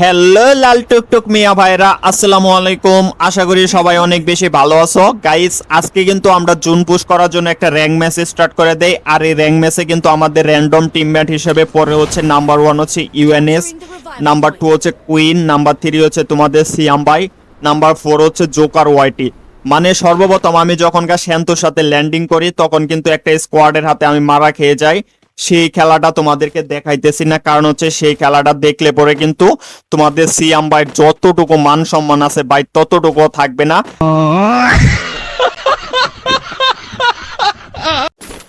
Hello লাল টুকটুক মিয়া ভাইরা, আসসালামু আলাইকুম। আশা করি সবাই অনেক বেশি ভালো আছো। গাইস আজকে কিন্তু আমরা জুন পুশ করার জন্য একটা র্যাঙ্ক ম্যাচ স্টার্ট করে দেই। আর এই র্যাঙ্ক ম্যাচে কিন্তু আমাদের র্যান্ডম টিমমেট হিসেবে পরে হচ্ছে নাম্বার ওয়ান হচ্ছে ইউএনএস নাম্বার টু হচ্ছে কুইন নাম্বার থ্রি হচ্ছে তোমাদের সিয়াম ভাই নাম্বার ফোর হচ্ছে জোকার ওয়াইটি মানে সর্বপ্রথম আমি যখনকার শান্তর সাথে ল্যান্ডিং করি, তখন কিন্তু একটা স্কোয়াডের হাতে আমি মারা খেয়ে যাই। সেই খেলাটা তোমাদেরকে দেখাইতেছি না। কারণ হচ্ছে সেই খেলাটা দেখলে পরে কিন্তু তোমাদের সিয়াম বাইট যতটুকু মান সম্মান আছে বাইট ততটুকু থাকবে না।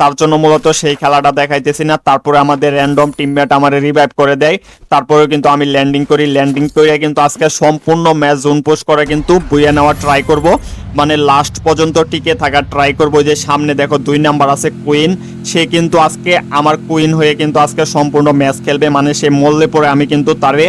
তার জন্য মূলত সেই খেলাটা দেখাইতেছি না। তারপরে আমাদের র্যান্ডম টিমমেট আমার রিভাইভ করে দেয়। তারপরে কিন্তু আমি ল্যান্ডিং করি। ল্যান্ডিং করে কিন্তু আজকে সম্পূর্ণ ম্যাচ জোন পোস্ট করে কিন্তু বুয়ে নেওয়ার ট্রাই করব। মানে লাস্ট পর্যন্ত টিকে থাকার ট্রাই করব যে সামনে দেখো দুই নাম্বার আছে কুইন সে কিন্তু আজকে আমার কুইন হয়ে কিন্তু আজকে সম্পূর্ণ ম্যাচ খেলবে। মানে সে মরলে পরে আমি কিন্তু তারে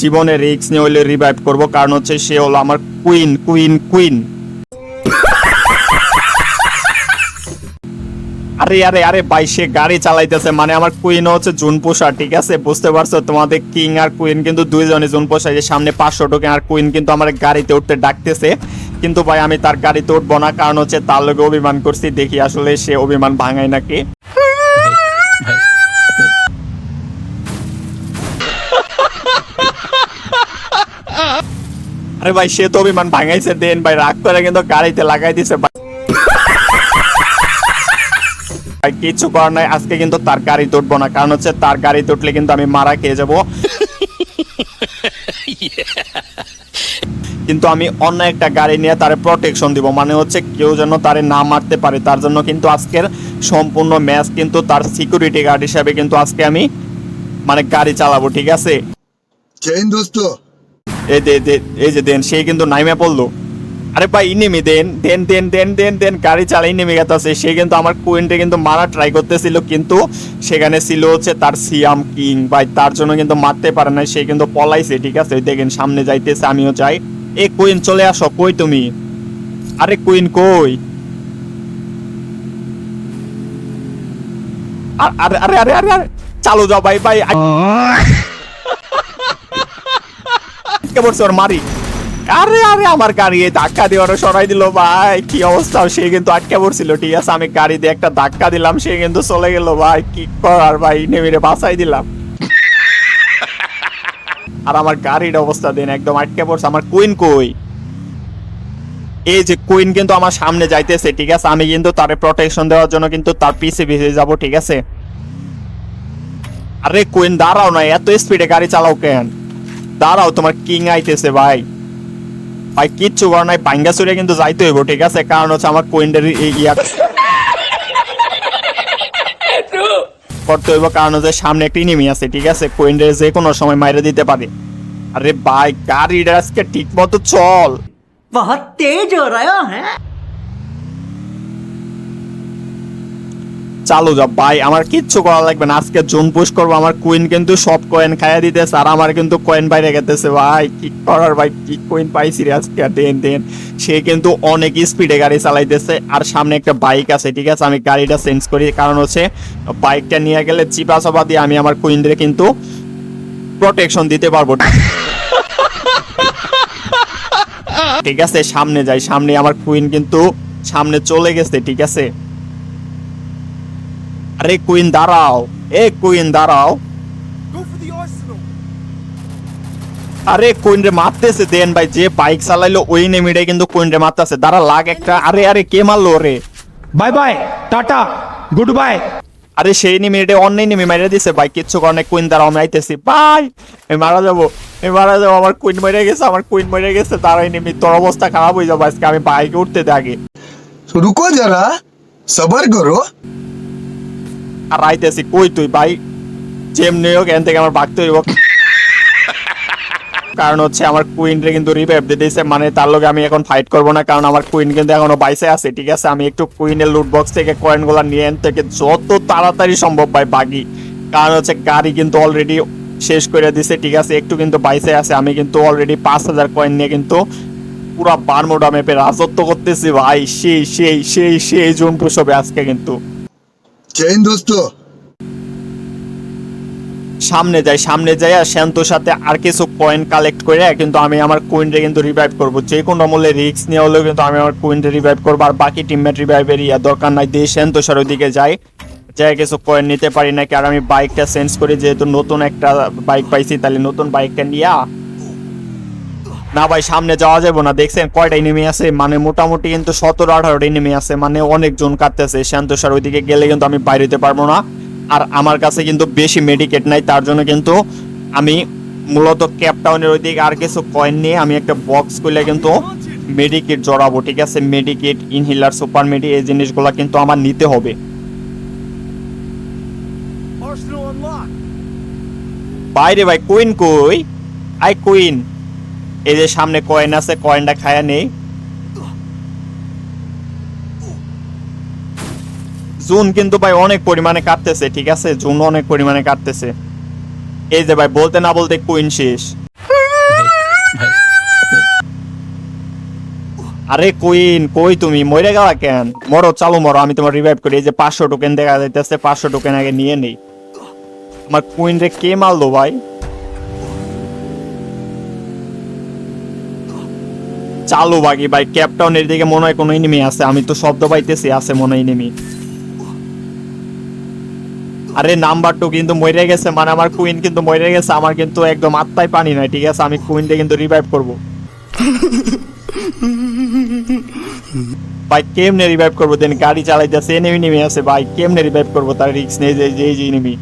জীবনে রিস্ক নিয়ে হইলে রিভাইভ করব। কারণ হচ্ছে সে হলো আমার কুইন কুইন কুইন আরে আরে আরে ভাই, সে গাড়ি চালাইতেছে মানে আমার কুইন হচ্ছে জুন পোষা ঠিক আছে? বুঝতে পারছ? তোমাদের কিং আর কুইন কিন্তু দুইজনে জুন পোষা যে সামনে পাঁচশো টোকেন আর কুইন কিন্তু আমার গাড়িতে উঠতে ডাকতেছে। কিন্তু ভাই, আমি তার গাড়িতে উঠবো না, কারণ হচ্ছে তার লোকে অভিমান করছি, দেখি আসলে সে অভিমান ভাঙায় নাকি। আরে ভাই, সে তো অভিমান ভাঙাইছে, দেন ভাই, রাগ করে কিন্তু গাড়িতে লাগাই দিছে ভাই ভাই কিছু করার নাই আজকে কিন্তু তার গাড়িতে উঠবো না কারণ হচ্ছে তার গাড়িতে উঠলে কিন্তু আমি মারা খেয়ে যাব। কিন্তু আমি অন্য একটা গাড়ি নিয়ে তারে প্রোটেকশন দিব মানে হচ্ছে কেউ যেন তারে না মারতে পারে তার জন্য কিন্তু আজকের সম্পূর্ণ ম্যাচ কিন্তু তার সিকিউরিটি গার্ড হিসাবে কিন্তু আজকে আমি মানে গাড়ি চালাবো ঠিক আছে? এই যে দেন সে কিন্তু নাইমে পড়ল। আরে ভাই, ইনেমি, দেন দেন দেন দেন দেন দেন, গাড়ি চালাই নেমে গেছে সে কিন্তু আমার কুইনটে কিন্তু মারা ট্রাই করতেছিল, কিন্তু সেখানে ছিল হচ্ছে তার সিয়াম কিং ভাই, তার জন্য কিন্তু মারতে পারে না সে কিন্তু পলাইছে, ঠিক আছে? দেখেন, সামনে যাইতেছে, আমিও যাই। এ কুইন চলে আসো, কই তুমি? আরে কুইন কই? আরে আরে আরে আরে আরে চালু যাও ভাই ভাই। ওর মারি। আরে আরে, আমার গাড়ি ধাক্কা দিয়ে সরাই দিল, ভাই। কি অবস্থা? সে কিন্তু আটকে পড়ছিল, ঠিক আছে? আমি গাড়ি দিয়ে একটা ধাক্কা দিলাম, সে কিন্তু চলে গেল, ভাই। কি করার, ভাই? নেমে বাঁচাই দিলাম। আর আমার গাড়ির অবস্থা দিন, একদম আটকে পড়ছে। আমার কুইন কই? এই যে কুইন কিন্তু আমার সামনে যাইতেছে, ঠিক আছে? আমি কিন্তু তারে প্রোটেকশন দেওয়ার জন্য কিন্তু তার পিছে পিছে যাব, ঠিক আছে? আরে কুইন দাঁড়াও না, এত স্পিডে গাড়ি চালাও কেন? দাঁড়াও, তোমার কিং আইতেছে, ভাই। ভাই, কিচ্ছু করার নাই পাঙ্গা চুরে কিন্তু যাইতে হইব, ঠিক আছে? কারণ হচ্ছে আমার কোয়েন্ডের ইয়া করতে হইব, কারণ হচ্ছে সামনে একটা ইনিমি আছে, ঠিক আছে? কোয়েন্ডের যে কোনো সময় মাইরে দিতে পারে। আরে ভাই, গাড়িটা আজকে ঠিক মতো চল। বহুত তেজ হ্যাঁ? চালু যা ভাই, আমার কিচ্ছু করা লাগবে না। আজকে জুন পুশ করব, আমার কুইন কিন্তু সব কয়েন খাইয়া দিতেছে, আর আমার কিন্তু কয়েন বাইরে গেতেছে। ভাই, কি করার ভাই? কি কয়েন পাইছি রে আজকে? দেন দেন। সে কিন্তু অনেক স্পিডে গাড়ি চালাইতেছে, আর সামনে একটা বাইক আছে, ঠিক আছে? আমি গাড়িটা চেঞ্জ করি, কারণ হচ্ছে বাইকটা নিয়ে গেলে চিপা চাপা দিয়ে আমি আমার কুইনদের কিন্তু প্রোটেকশন দিতে পারব ঠিক আছে? সামনে যাই, সামনে আমার কুইন কিন্তু সামনে চলে গেছে, ঠিক আছে? আরে কুইন দাঁড়াও। এ কুইন দাঁড়াও। আরে কুইন রে মারতেছে দেন ভাই যে বাইক চালাইলো ওই নেমিডে কিন্তু কুইন রে মারতেছে। দাঁড়া লাগ একটা। আরে আরে কে মারলো রে bye bye tata good bye. আরে সেই নেমে অন্য নেমি মেরে দিছে ভাই কিচ্ছু কারণে কুইন দাঁড়াও আমি আইতেছি। বাই আমি মারা যাব আমি মারা যাব আমার কুইন মেরে গেছে আমার কুইন মরে গেছে। তারাই নেমি তোর অবস্থা খারাপ হয়ে যাবে আজকে আমি বাইকে উঠতে থাকি। রুকো যারা সবার করো। আর আইতেছি, কই তুই ভাই? যেমনি হোক, এখান থেকে আমার ভাগতে হইব কারণ হচ্ছে আমার কুইন রে কিন্তু রিভাইভ দিয়ে দিয়েছে মানে তার লগে আমি এখন ফাইট করব না, কারণ আমার কুইন কিন্তু এখনও বাইসে আছে, ঠিক আছে? আমি একটু কুইনের লুট বক্স থেকে কয়েনগুলা নিয়ে থেকে যত তাড়াতাড়ি সম্ভব ভাই, বাগি। কারণ হচ্ছে গাড়ি কিন্তু অলরেডি শেষ করে দিছে, ঠিক আছে? একটু কিন্তু বাইসে আছে, আমি কিন্তু অলরেডি পাঁচ হাজার কয়েন নিয়ে কিন্তু পুরা বারমোডা ম্যাপে রাজত্ব করতেছি ভাই, সেই সেই সেই সেই জুন পুষবে আজকে কিন্তু। চেইন দোস্ত। সামনে যাই সামনে যাই আর শান্তর সাথে আর কিছু পয়েন্ট কালেক্ট করে কিন্তু আমি আমার কুইনরে কিন্তু রিভাইভ করব। যে কোনো মূল্যে রিস্ক নিয়ে হলেও কিন্তু আমি আমার কুইনরে রিভাইভ করব আর বাকি টিমমেট রিভাইভের ইয়া দরকার নাই। দিয়ে শান্তসার ওইদিকে যাই। যাই কিছু পয়েন্ট নিতে পারি নাকি? আর আমি বাইকটা চেঞ্জ করি, যেহেতু নতুন একটা বাইক পাইছি, তাহলে নতুন বাইকটা নিয়া না ভাই, সামনে যাওয়া যাবে না। দেখছেন কয়টা এনিমি আছে? মানে মোটামুটি কিন্তু সতেরো, আঠারোটা এনিমি আছে। মানে অনেক জন কাটতেছে শান্তসার ওইদিকে গেলে কিন্তু আমি বাইরে যেতে পারব না। আর আমার কাছে কিন্তু বেশি মেডিকেট নাই। তার জন্য কিন্তু আমি মূলত ক্যাপটাউনের ওইদিকে আর কিছু কয়েন নিয়ে আমি একটা বক্স করলে কিন্তু মেডিকেট জড়াবো, ঠিক আছে? মেডিকেট ইনহিলার সুপার মেডি এই জিনিসগুলো কিন্তু আমার নিতে হবে। বাইরে ভাই কুইন কই? আই কুইন এই যে সামনে কয়েন আছে কয়েনটা খায়া নেই। জুন কিন্তু ভাই অনেক পরিমাণে কাটতেছে, ঠিক আছে? জুন অনেক পরিমাণে কাটতেছে। এই যে ভাই, বলতে না বলতে কুইন শেষ। আরে কুইন কই তুমি? মরে গেলা কেন? মরো, চালু মরো, আমি তোমার রিভাইভ করি। এই যে পাঁচশো টোকেন দেখা যাইতেছে, পাঁচশো টোকেন আগে নিয়ে নেই। আমার কুইন রে কে মারলো ভাই? চালু বাকি ভাই। ক্যাপটাউনের দিকে মনে হয় কোনো এনিমি আছে। আমি তো শব্দ পাইতেছি, আছে মনে হয় এনিমি আরে নাম্বার টু কিন্তু মরে গেছে। মানে আমার কুইন কিন্তু মরে গেছে। আমার কিন্তু একদম আত্মায় পানি নাই, ঠিক আছে? আমি কুইনকে কিন্তু রিভাইভ করব। ভাই, কেমনে রিভাইভ করব? দেন গাড়ি চালাইতেছে এনিমি নেমে আছে। ভাই, কেমনে রিভাইভ করব? তার রিক্স নেই যে যে যে এনিমি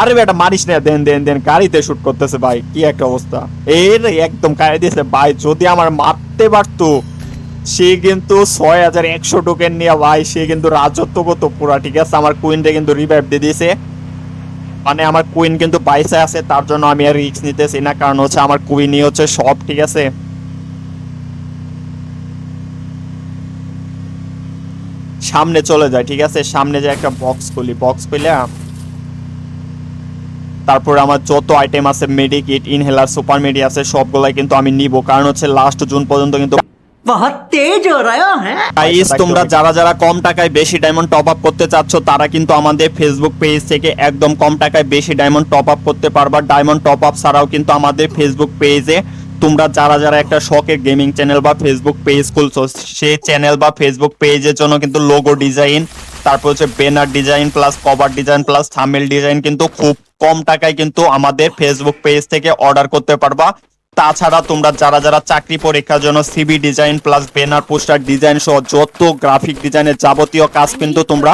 আরে বেটা, মারিস না, দেন দেন দেন, গাড়িতে শুট করতেছে ভাই, কি একটা অবস্থা। এই রে একদম গাড়ি দিয়েছে ভাই, যদি আমার মারতে পারতো, সে কিন্তু ছয় হাজার একশো টোকেন নিয়ে ভাই, সে কিন্তু রাজত্ব করতো পুরা, ঠিক আছে? আমার কুইনটা কিন্তু রিভাইভ দিয়ে দিয়েছে। মানে আমার কুইন কিন্তু বাইসে আছে, তার জন্য আমি আর রিস্ক নিতেছি না, কারণ হচ্ছে আমার কুইনই হচ্ছে সব, ঠিক আছে? সামনে চলে যায়, ঠিক আছে? সামনে যে একটা বক্স খুলি বক্স খুলে তারপর আমার যত আইটেম আছে মেডিকিট ইনহেলার সুপার মেডি আছে সবগুলাই কিন্তু আমি নিব। কারণ হচ্ছে লাস্ট জুন পর্যন্ত কিন্তু তোমরা যারা যারা কম টাকায় বেশি ডায়মন্ড টপ আপ করতে চাচ্ছ তারা কিন্তু আমাদের ফেসবুক পেজ থেকে একদম কম টাকায় বেশি ডায়মন্ড টপ আপ করতে পারবা। ডায়মন্ড টপ আপ ছাড়াও কিন্তু আমাদের ফেসবুক পেজে তোমরা যারা যারা একটা শখের গেমিং চ্যানেল বা ফেসবুক পেজ খুলছো সেই চ্যানেল বা ফেসবুক পেজের জন্য কিন্তু লোগো ডিজাইন তারপর হচ্ছে banner design plus cover design plus thumbnail design কিন্তু খুব কম টাকায় কিন্তু আমাদের ফেসবুক পেজ থেকে অর্ডার করতে পারবা। তাছাড়া তোমরা যারা যারা চাকরি পরীক্ষার জন্য CV design plus banner poster design সহ যত গ্রাফিক ডিজাইনের যাবতীয় কাজ কিন্তু তোমরা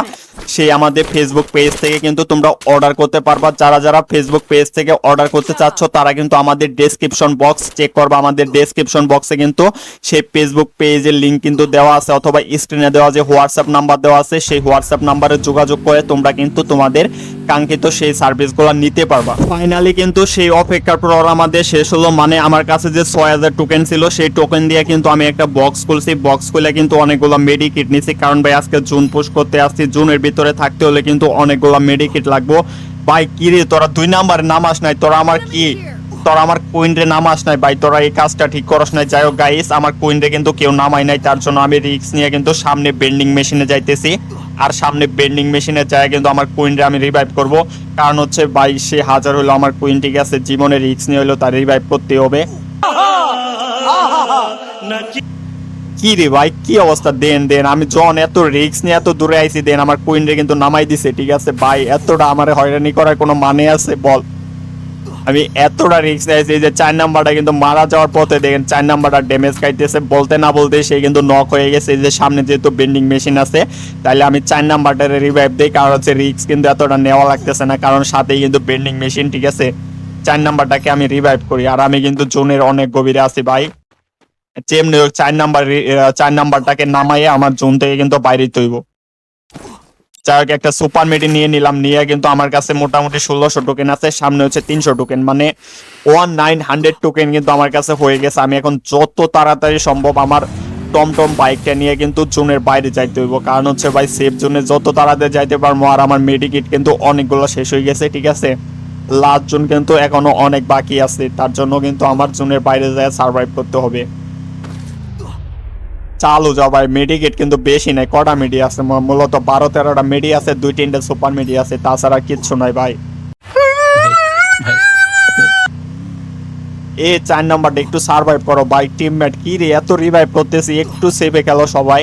সেই আমাদের ফেসবুক পেজ থেকে কিন্তু তোমরা অর্ডার করতে পারবা। যারা যারা ফেসবুক পেজ থেকে অর্ডার করতে চাচ্ছ, তারা কিন্তু আমাদের ডেসক্রিপশন বক্স চেক করবা। আমাদের ডেসক্রিপশন বক্সে কিন্তু সেই ফেসবুক পেজের লিংক কিন্তু দেওয়া আছে, অথবা স্ক্রিনে দেওয়া যে হোয়াটসঅ্যাপ নাম্বার দেওয়া আছে। সেই হোয়াটসঅ্যাপ নাম্বারে যোগাযোগ করে তোমরা কিন্তু তোমাদের কাঙ্ক্ষিত সেই সার্ভিসগুলো নিতে পারবা। ফাইনালি কিন্তু সেই অপেক্ষার পর আমাদের শেষ হলো মানে আমার কাছে যে ছয় হাজার টোকেন ছিল, সেই টোকেন দিয়ে কিন্তু আমি একটা বক্স খুলছি। বক্স খুলে কিন্তু অনেকগুলো মেডিকিট নিছি। কারণ ভাই, আজকে জুন পুশ করতে আসছি। জুনের ভিতরে থাকতে হলে কিন্তু অনেকগুলো মেডিকিট লাগবো। ভাই, কি রে? তোরা দুই নাম্বার নামাস নাই। তোরা আমার কি? তোরা আমার কুইনরে নামাস নাই। ভাই, তোরা এই কাজটা ঠিক করস নাই। যাই হোক গাইস আমার কুইনরে কিন্তু কেউ নামাই নাই। তার জন্য আমি রিক্স নিয়ে কিন্তু সামনে বেন্ডিং মেশিনে যাইতেছি। আর সামনে বেন্ডিং মেশিনের জায়গায় কিন্তু আমার কুইনরে আমি রিভাইভ করব। কারণ হচ্ছে বাইশে হাজার হলো আমার কুইন ঠিক আছে জীবনের রিক্স নিয়ে হলো তার রিভাইভ করতে হবে। কি রে ভাই, কি অবস্থা? দেন দেন, আমি জন এত রিক্স নিয়ে এত দূরে আইছি, দেন আমার কুইনরে কিন্তু নামাই দিছে, ঠিক আছে? ভাই, এতটা আমার হয়রানি করার কোনো মানে আছে? বল। আমি এতটা রিক্স নিয়েছি যে চার নাম্বারটা কিন্তু মারা যাওয়ার পথে দেখেন চার নাম্বারটা ড্যামেজ খাইতেছে। বলতে না বলতে সে কিন্তু নক হয়ে গেছে। যে সামনে যেহেতু বেন্ডিং মেশিন আছে তাহলে আমি চার নাম্বারটা রিভাইভ দিই, কারণ হচ্ছে রিক্স কিন্তু এতটা নেওয়া লাগতেছে না, কারণ সাথেই কিন্তু বেন্ডিং মেশিন ঠিক আছে? চার নাম্বারটাকে আমি রিভাইভ করি। আর আমি কিন্তু জোনের অনেক গভীরে আছি ভাই। হোক, চার নাম্বার চার নাম্বারটাকে নামাইয়ে আমার জোন থেকে কিন্তু বাইরে তৈব হোক, একটা সুপার মেডি নিয়ে নিলাম, নিয়ে কিন্তু আমার কাছে মোটামুটি ষোলোশো টোকেন আছে, সামনে হচ্ছে তিনশো টোকেন মানে ওয়ান নাইন হান্ড্রেড টোকেন কিন্তু আমার কাছে হয়ে গেছে। আমি এখন যত তাড়াতাড়ি সম্ভব আমার টমটম বাইকটা নিয়ে কিন্তু জোনের বাইরে যাইতে হইব। কারণ হচ্ছে ভাই সেফ জোনে যত তাড়াতাড়ি যাইতে পারব, আর আমার মেডিকিট কিন্তু অনেকগুলো শেষ হয়ে গেছে, ঠিক আছে? লাস্ট জোন কিন্তু এখনও অনেক বাকি আছে, তার জন্য কিন্তু আমার জোনের বাইরে যায় সার্ভাইভ করতে হবে। চালু ভাই মেডিকেট কিন্তু বেশি নাই, কটা মেডি আছে? মূলত বারো, তেরোটা মেডি আছে, দুই, তিনটে সুপার মেডি আছে, তাছাড়া কিচ্ছু নাই ভাই। এ চার নাম্বারটা একটু সার্ভাইভ করো ভাই টিমমেট কি রে, এত রিভাইভ করতেছি, একটু সেভে খেলো সবাই।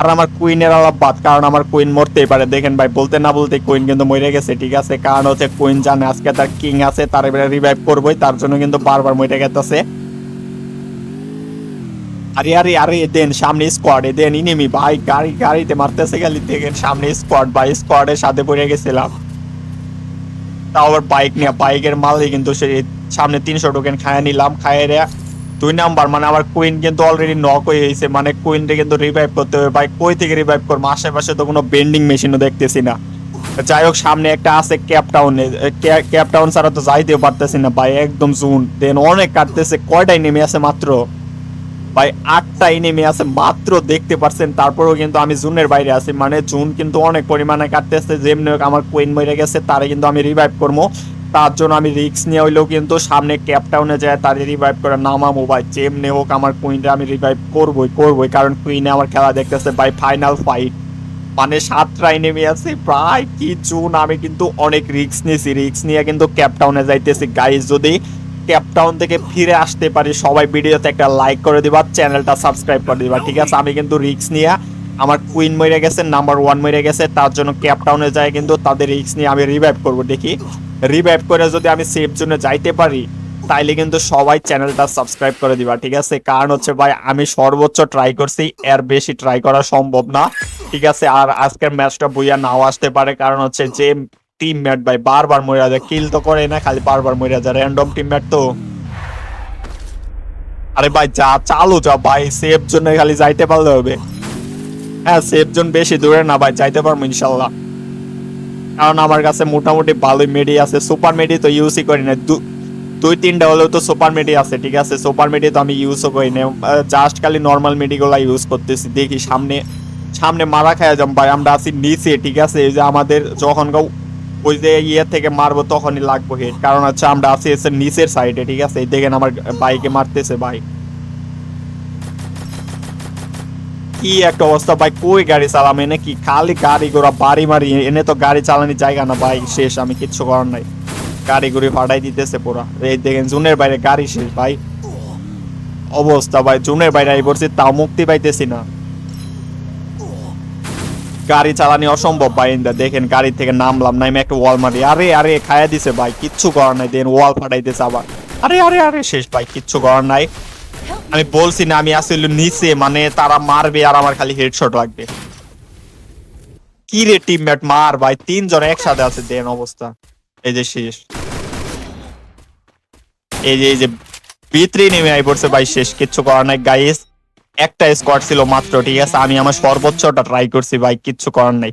আর আমার কুইনের আলাপ বাদ, কারণ আমার কুইন মরতেই পারে। দেখেন ভাই, বলতে না বলতে কুইন কিন্তু মরে গেছে, ঠিক আছে? কারণ হচ্ছে কুইন জানে আজকে তার কিং আছে, তার এবারে রিভাইভ করবোই, তার জন্য কিন্তু বারবার মরে গেছে। আরে আরে আরে, দেন সামনে স্কোয়াড দেন ইনেমি ভাই, গাড়ি, গাড়িতে মারতেছে গেলি দেখেন সামনে স্কোয়াড ভাই স্কোয়াডের সাথে পড়ে গেছিলাম। তাও আবার বাইক নিয়ে বাইকের মালই কিন্তু সে সামনে তিনশো টোকেন খায় নিলাম খায় রে, দুই নাম্বার মানে আমার কুইন কিন্তু অলরেডি নক হয়ে গেছে মানে কুইনটা কিন্তু রিভাইভ করতে হবে, ভাই, কই থেকে রিভাইভ করব? আশেপাশে তো কোনো বেন্ডিং মেশিনও দেখতেছি না। যাই হোক, সামনে একটা আছে ক্যাপ টাউনে ক্যাপ টাউন ছাড়া তো যাইতেও পারতেছি না, ভাই, একদম জুন। দেন অনেক কাটতেছে কয়টাই নেমে আছে মাত্র? ভাই, আটটা নেমে আছে, মাত্র দেখতে পারছেন, তারপরেও কিন্তু আমি জুনের বাইরে আছি। মানে জুন কিন্তু অনেক পরিমাণে কাটতেছে, যেমনি হোক আমার কুইন মরে গেছে, তারে কিন্তু আমি রিভাইভ করব। তার জন্য আমি রিক্স নিয়ে হইলেও কিন্তু সামনে ক্যাপটাউনে যায়, তারে রিভাইভ করে নামাবো ভাই যেমনি হোক আমার কুইনটা আমি রিভাইভ করবোই করবোই, কারণ কুইনে আমার খেলা দেখতেছে ভাই ফাইনাল ফাইট মানে সাতটায় নেমে আছে, প্রায় কি জুন আমি কিন্তু অনেক রিক্স নিয়েছি। রিক্স নিয়ে কিন্তু ক্যাপটাউনে যাইতেছি। গাইজ যদি ক্যাপটাউন থেকে ফিরে আসতে পারি। সবাই ভিডিওতে একটা লাইক করে দিবা চ্যানেলটা সাবস্ক্রাইব করে দিবা, ঠিক আছে? আমি কিন্তু রিক্স নিয়ে আমার কুইন মরে গেছে নাম্বার ওয়ান মরে গেছে, তার জন্য ক্যাপটাউনে যায় কিন্তু তাদের রিক্স নিয়ে আমি রিভাইভ করব। দেখি রিভাইভ করে যদি আমি সেফ জোনে যাইতে পারি, তাইলে কিন্তু সবাই চ্যানেলটা সাবস্ক্রাইব করে দিবা, ঠিক আছে? কারণ হচ্ছে ভাই, আমি সর্বোচ্চ ট্রাই করছি, এর বেশি ট্রাই করা সম্ভব না, ঠিক আছে? আর আজকের ম্যাচটা বইয়া নাও আসতে পারে, কারণ হচ্ছে যে টিম ম্যাট ভাই বারবার মরে যায় কিল তো করে না, খালি বারবার মরে যায় র্যান্ডম টিম ম্যাট তো। আরে ভাই, যা চালু, যা ভাই সেফ খালি যাইতে পারলে হবে। হ্যাঁ সেফ জোন বেশি দূরে না ভাই, যাইতে পারব ইনশাল্লাহ। কারণ আমার কাছে মোটামুটি ভালোই মেডি আছে সুপার মেডি তো ইউজই করি না। দুই, তিনটা হলেও তো সুপার মেডি আছে, ঠিক আছে? সুপার মেডি তো আমি ইউজও করি না। জাস্ট খালি নর্মাল মেডিগুলো ইউজ করতেছি, দেখি সামনে সামনে মারা খায় যাম ভাই, আমরা আছি নিচে, ঠিক আছে? এই যে আমাদের যখন ওই যে ইয়ে থেকে মারবো তখনই লাগবো হেড কারণ হচ্ছে আমরা আছি এসে নিচের সাইডে ঠিক আছে? এই দেখেন আমার বাইকে মারতেছে ভাই কি একটা অবস্থা ভাই, কই গাড়ি চালাম এনে কি? খালি গাড়ি ঘোড়া, বাড়ি মারি, এনে তো গাড়ি চালানোর জায়গা না ভাই, শেষ, আমি কিচ্ছু করার নাই। গাড়ি ঘুরি ফাটাই দিতেছে পুরা। এই দেখেন জুনের বাইরে গাড়ি শেষ ভাই। অবস্থা ভাই, জুনের বাইরে আই পড়ছি, তাও মুক্তি পাইতেছি না। গাড়ি চালানি অসম্ভব ভাই দেখেন গাড়ি থেকে নামলাম, নামে একটা ওয়াল মারি আরে আরে, খায়া দিছে ভাই, কিচ্ছু করার নাই, দেন ওয়াল ফাটাইতেছে আবার। আরে আরে আরে, শেষ ভাই, কিচ্ছু করার নাই। আমি বলছি না, আমি আসলে নিচে মানে তারা মারবে আর আমার খালি হেডশট লাগবে। কি রে টিমমেট মার ভাই, তিনজন একসাথে আছে, দেন অবস্থা। এই যে শেষ। এই যে এই যে, ভিতরে নেমে আই পড়ছে ভাই, শেষ, কিচ্ছু করার নাই গাইস একটা স্কোয়াড ছিল মাত্র, ঠিক আছে? আমি আমার সর্বোচ্চটা ট্রাই করছি, ভাই, কিচ্ছু করার নাই।